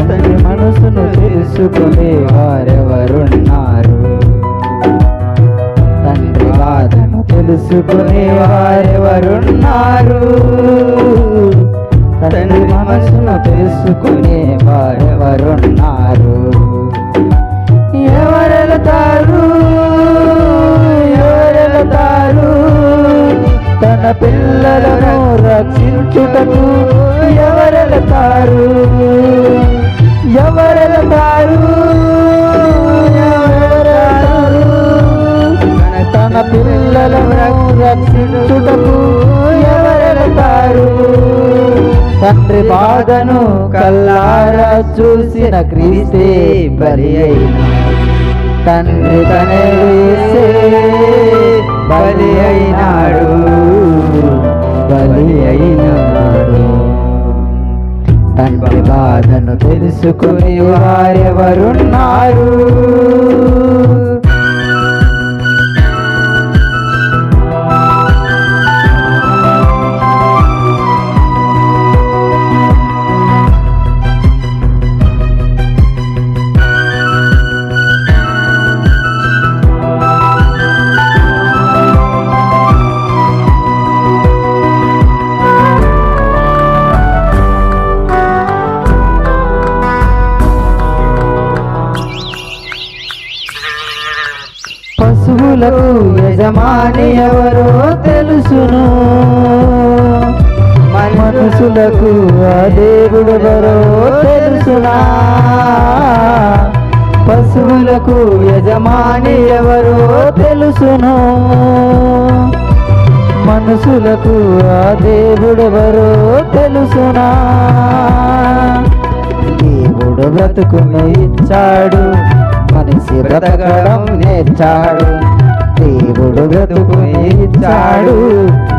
అతని మనసును తెలుసుకునే వారెవరున్నారు? తండ్రి బాధను తెలుసుకునే వారెవరున్నారు? తండ్రి మనసును తెలుసుకునే వారెవరున్నారు? ఎవరెళతారు? ఎవరెళతారు? తన పిల్లలను రక్షించుటకు ఎవరెళతారు? ఎవరెళతారు? తన పిల్లలను రక్షించుటకు ఎవరెళతారు? తండ్రి బాధను కల్లారా చూసిన క్రీస్తే బలి అయినా. తండ్రి తనే బలి అయినాడు. తండ్రి బాధను తెలుసుకుని వారెవరున్నారు? పశువులకు యజమాని ఎవరో తెలుసును. మనసులకు ఆ దేవుడెవరో తెలుసునా. పశువులకు యజమాని ఎవరో తెలుసును. మనసులకు ఆ దేవుడెవరో తెలుసునా. దేవుడు బ్రతుకుని ఇచ్చాడు. మనిషి బ్రతకడం నేర్చాడు. దేవుడు బ్రతుకుని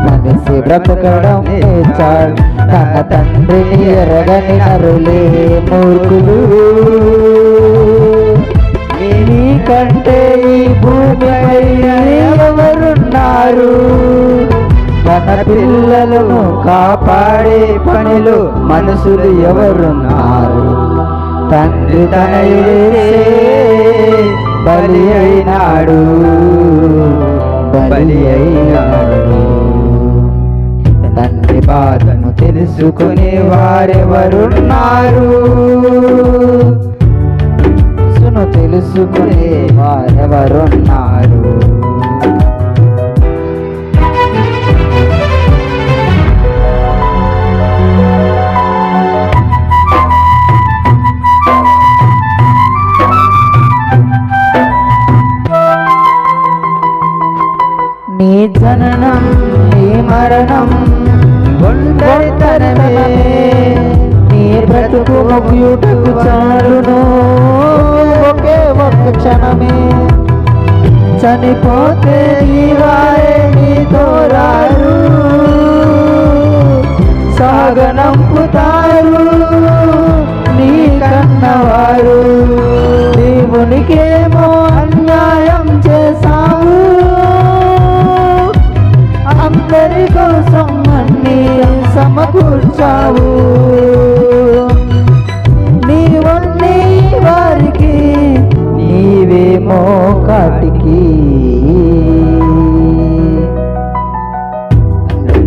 మనిషి బ్రతకడం నేర్చాడు. తన తండ్రిని ఎరగని నరులే మూర్ఖులు. నీకంటే ఈ భూమి ఎవరున్నారు? తన పిల్లలను కాపాడే పనిలో మనుషులు ఎవరున్నారు? తండ్రి తనయుడే. బలి అయినాడు బలి అయినాడు తండ్రి బాధను తెలుసుకునే వారెవరున్నారు? సును తెలుసుకునే వారెవరున్నారు? కారణం. ఒంటరితనమే నీ బ్రతుకు ముగియుటకు చాలును. ఒకే ఒక్క క్షణమే. చనిపోతే నీ వారే నీతో రారు. సాగనంపుతారు నీ కన్నవారు. దేవునికేమో సమకూర్చావు నీవన్నీ వారికి నీవేమో కాటికి.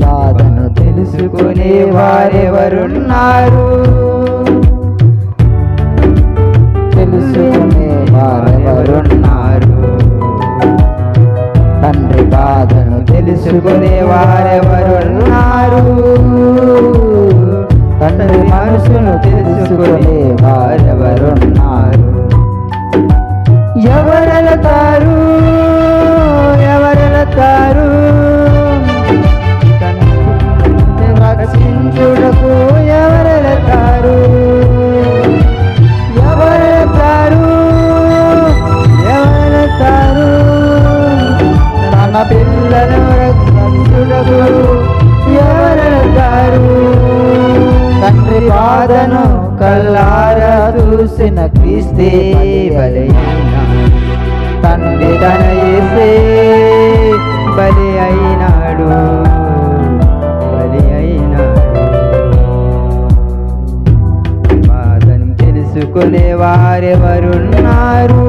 బాధను తెలుసుకునే వారెవరున్నారు? తెలుసుకునే వారెవరున్నారు? కన్న పిల్లలు రక్షించుటకు ఎవరడతారు తండ్రి బాధను కల్లార చూసిన క్రీస్తే బలైన తండ్రి తన ఏసే బలి అయినాడు. బలి అయినాడు. బాధను తెలుసుకునే వారెవరున్నారు?